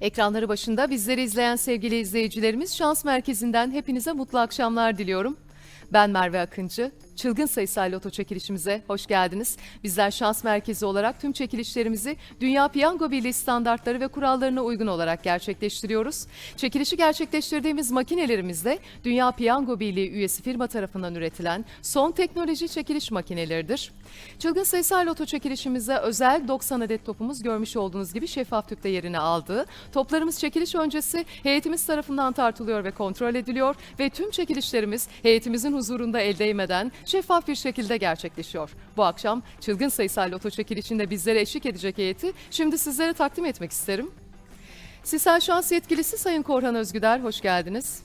Ekranları başında bizleri izleyen sevgili izleyicilerimiz Şans Merkezi'nden hepinize mutlu akşamlar diliyorum. Ben Merve Akıncı. Çılgın sayısal loto çekilişimize hoş geldiniz. Bizler Şans Merkezi olarak tüm çekilişlerimizi Dünya Piyango Birliği standartları ve kurallarına uygun olarak gerçekleştiriyoruz. Çekilişi gerçekleştirdiğimiz makinelerimizde Dünya Piyango Birliği üyesi firma tarafından üretilen son teknoloji çekiliş makineleridir. Çılgın sayısal loto çekilişimize özel 90 adet topumuz görmüş olduğunuz gibi şeffaf tüpte yerini aldı. Toplarımız çekiliş öncesi heyetimiz tarafından tartılıyor ve kontrol ediliyor ve tüm çekilişlerimiz heyetimizin huzurunda el değmeden şeffaf bir şekilde gerçekleşiyor. Bu akşam çılgın sayısal loto çekilişinde bizlere eşlik edecek heyeti şimdi sizlere takdim etmek isterim. Sisal Şans Yetkilisi Sayın Korhan Özgüder, hoş geldiniz.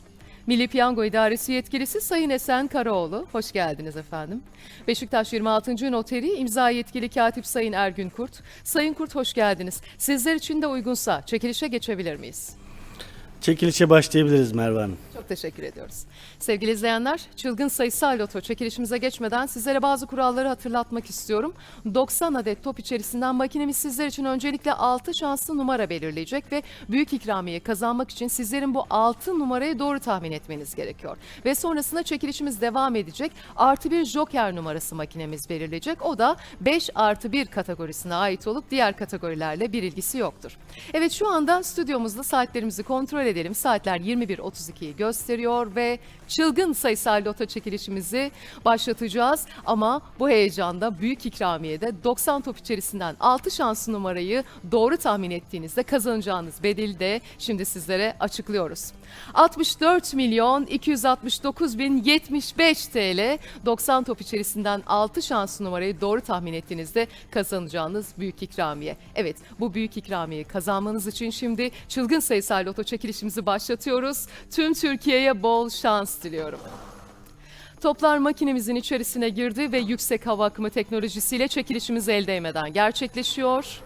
Milli Piyango İdaresi Yetkilisi Sayın Esen Karaoğlu, hoş geldiniz efendim. Beşiktaş 26. Noteri İmza Yetkili Katip Sayın Ergün Kurt. Sayın Kurt hoş geldiniz. Sizler için de uygunsa çekilişe geçebilir miyiz? Çekilişe başlayabiliriz Merve Hanım. Çok teşekkür ediyoruz. Sevgili izleyenler, çılgın sayısal loto çekilişimize geçmeden sizlere bazı kuralları hatırlatmak istiyorum. 90 adet top içerisinden makinemiz sizler için öncelikle 6 şanslı numara belirleyecek ve büyük ikramiye kazanmak için sizlerin bu 6 numarayı doğru tahmin etmeniz gerekiyor. Ve sonrasında çekilişimiz devam edecek. Artı bir joker numarası makinemiz belirleyecek. O da 5 artı 1 kategorisine ait olup diğer kategorilerle bir ilgisi yoktur. Evet şu anda stüdyomuzda saatlerimizi kontrol edelim. Saatler 21.32'yi gösteriyor ve çılgın sayısal loto çekilişimizi başlatacağız. Ama bu heyecanda büyük ikramiyede 90 top içerisinden 6 şanslı numarayı doğru tahmin ettiğinizde kazanacağınız bedeli de şimdi sizlere açıklıyoruz. 64 milyon 269 bin 75 TL 90 top içerisinden 6 şanslı numarayı doğru tahmin ettiğinizde kazanacağınız büyük ikramiye. Evet bu büyük ikramiyeyi kazanmanız için şimdi çılgın sayısal loto çekilişimizi başlatıyoruz. Tüm Türkiye'ye bol şans diliyorum. Toplar makinemizin içerisine girdi ve yüksek hava akımı teknolojisiyle çekilişimiz el değmeden gerçekleşiyor.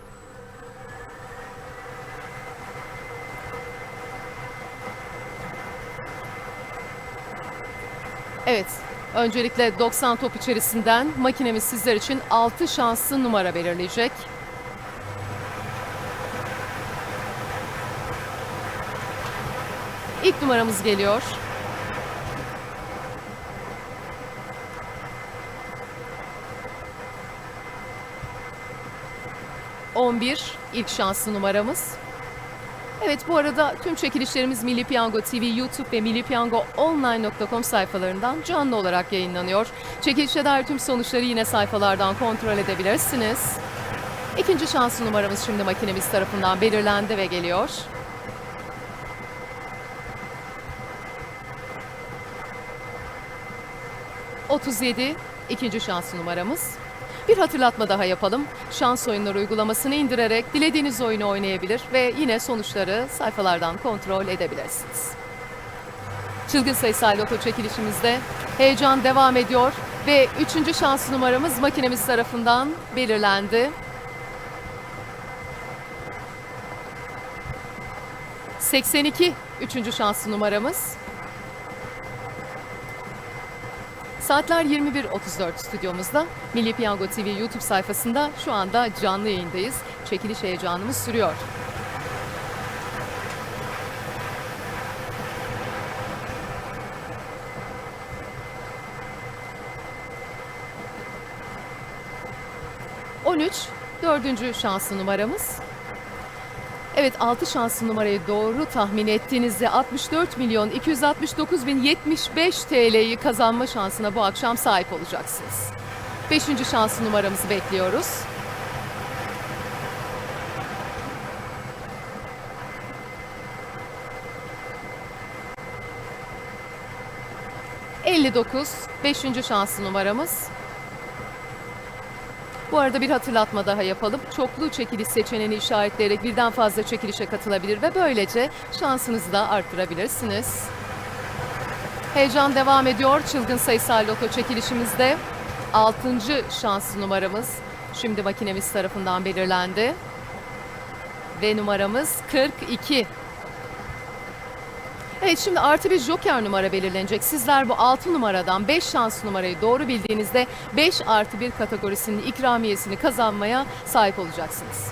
Evet, öncelikle 90 top içerisinden makinemiz sizler için 6 şanslı numara belirleyecek. İlk numaramız geliyor. On bir ilk şanslı numaramız. Evet bu arada tüm çekilişlerimiz Milli Piyango TV, YouTube ve millipiyangoonline.com sayfalarından canlı olarak yayınlanıyor. Çekilişe dair tüm sonuçları yine sayfalardan kontrol edebilirsiniz. İkinci şanslı numaramız şimdi makinemiz tarafından belirlendi ve geliyor. ...37 ikinci şanslı numaramız. Bir hatırlatma daha yapalım. Şans oyunları uygulamasını indirerek dilediğiniz oyunu oynayabilir ve yine sonuçları sayfalardan kontrol edebilirsiniz. Çılgın sayısal loto çekilişimizde heyecan devam ediyor ve üçüncü şans numaramız makinemiz tarafından belirlendi. 82 üçüncü şanslı numaramız. Saatler 21.34 stüdyomuzda. Milli Piyango TV YouTube sayfasında şu anda canlı yayındayız. Çekiliş heyecanımız sürüyor. On üç, dördüncü şanslı numaramız. Evet 6 şanslı numarayı doğru tahmin ettiğinizde 64 milyon 269 bin 75 TL'yi kazanma şansına bu akşam sahip olacaksınız. 5. şanslı numaramızı bekliyoruz. ...59, 5. şanslı numaramız. Bu arada bir hatırlatma daha yapalım. Çoklu çekiliş seçeneğini işaretleyerek birden fazla çekilişe katılabilir ve böylece şansınızı da arttırabilirsiniz. Heyecan devam ediyor. Çılgın sayısal loto çekilişimizde 6. şanslı numaramız şimdi makinemiz tarafından belirlendi. Ve numaramız 42. Evet şimdi artı bir joker numara belirlenecek. Sizler bu 6 numaradan 5 şans numarayı doğru bildiğinizde 5 artı 1 kategorisinin ikramiyesini kazanmaya sahip olacaksınız.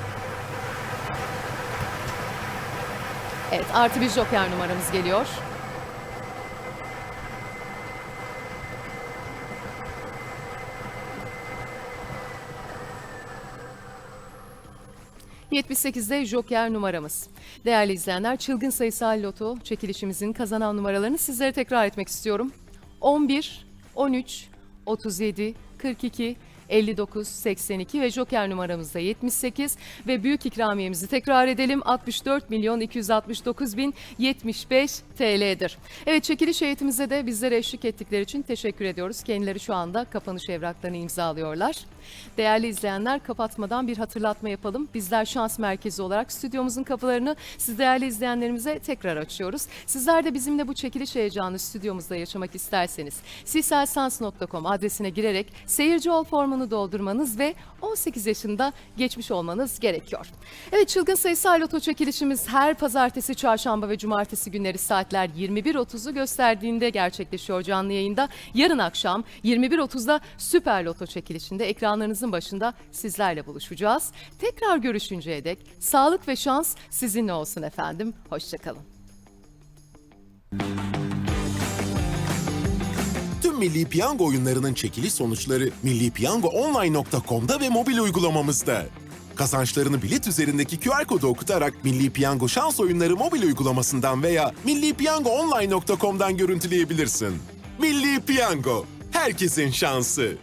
Evet artı bir joker numaramız geliyor. ...78'de Joker numaramız. Değerli izleyenler, çılgın sayısal loto çekilişimizin kazanan numaralarını sizlere tekrar etmek istiyorum. 11, 13, 37, 42, 59, 82 ve Joker numaramızda 78 ve büyük ikramiyemizi tekrar edelim 64 milyon 269 bin 75 TL'dir. Evet çekiliş heyetimize de bizlere eşlik ettikleri için teşekkür ediyoruz. Kendileri şu anda kapanış evraklarını imzalıyorlar. Değerli izleyenler kapatmadan bir hatırlatma yapalım. Bizler şans merkezi olarak stüdyomuzun kapılarını siz değerli izleyenlerimize tekrar açıyoruz. Sizler de bizimle bu çekiliş heyecanı stüdyomuzda yaşamak isterseniz siselsans.com adresine girerek seyirci ol formunu doldurmanız ve 18 yaşında geçmiş olmanız gerekiyor. Evet çılgın sayısal loto çekilişimiz her pazartesi, çarşamba ve cumartesi günleri saatler 21.30'u gösterdiğinde gerçekleşiyor canlı yayında. Yarın akşam 21.30'da Süper Loto çekilişinde ekranlarınızın başında sizlerle buluşacağız. Tekrar görüşünceye dek sağlık ve şans sizinle olsun efendim. Hoşçakalın. Tüm Milli Piyango oyunlarının çekiliş sonuçları millipiyangoonline.com'da ve mobil uygulamamızda. Kazançlarını bilet üzerindeki QR kodu okutarak Milli Piyango şans oyunları mobil uygulamasından veya millipiyangoonline.com'dan görüntüleyebilirsin. Milli Piyango, herkesin şansı.